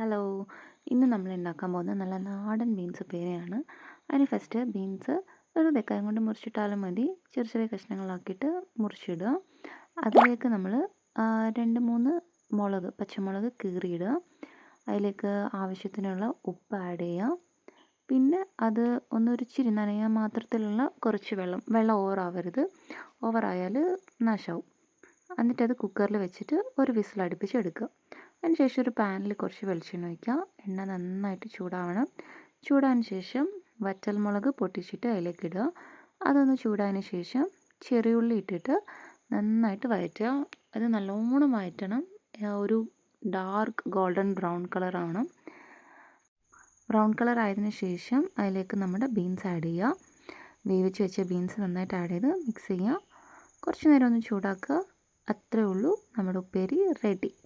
Hello. ഇന്ന് നമ്മൾ ഉണ്ടാക്കാൻ പോകുന്നത് നല്ല നാടൻ ബീൻസ് പേരെയാണ്. അതിന് ഫസ്റ്റ് ബീൻസ് ഒരു വെക്കായം കൊണ്ട് മുറിച്ചിട്ടാലും മതി. ചെറിയ ചെറിയ കഷ്ണങ്ങളാക്കിയിട്ട് മുറിച്ചിടുക. അതിലേക്ക് നമ്മൾ രണ്ട് മൂന്ന് മുളക് പച്ചമുളക് കീറിയിടുക. അതിലേക്ക് ആവശ്യത്തിനുള്ള ഉപ്പ് ആഡ് ചെയ്യുക. പിന്നെ അത് ഒന്ന് ഒന്നൊരിച്ചിരി നനയാൻ മാത്രത്തിലുള്ള കുറച്ച് വെള്ളം വെള്ളം ഓവറാവരുത് ഓവറായാൽ നാശമാവും എന്നിട്ടത് കുക്കറിൽ വെച്ചിട്ട് ഒരു വിസിൽ അടുപ്പിച്ചെടുക്കുക അതിനുശേഷം ഒരു പാനിൽ കുറച്ച് വെളിച്ചെണ്ണ ഒഴിക്കുക. എണ്ണ നന്നായിട്ട് ചൂടാവണം. ചൂടായതിന് ശേഷം വറ്റൽമുളക് പൊട്ടിച്ചിട്ട് അതിലേക്ക് ഇടുക. അതൊന്ന് ചൂടായതിന് ശേഷം ചെറിയുള്ളി ഇട്ടിട്ട് നന്നായിട്ട് വഴറ്റുക. അത് നല്ലോണം വഴറ്റണം. ഒരു ഡാർക്ക് ഗോൾഡൻ ബ്രൗൺ കളർ ആവണം. ബ്രൗൺ കളർ ആയതിനു ശേഷം അതിലേക്ക് നമ്മുടെ ബീൻസ് ആഡ് ചെയ്യുക. വേവിച്ച് വെച്ച ബീൻസ് നന്നായിട്ട് ആഡ് ചെയ്ത് മിക്സ് ചെയ്യുക. കുറച്ച് നേരം ഒന്ന് ചൂടാക്കുക. അത്രേ ഉള്ളൂ. നമ്മുടെ ഉപ്പേരി റെഡി.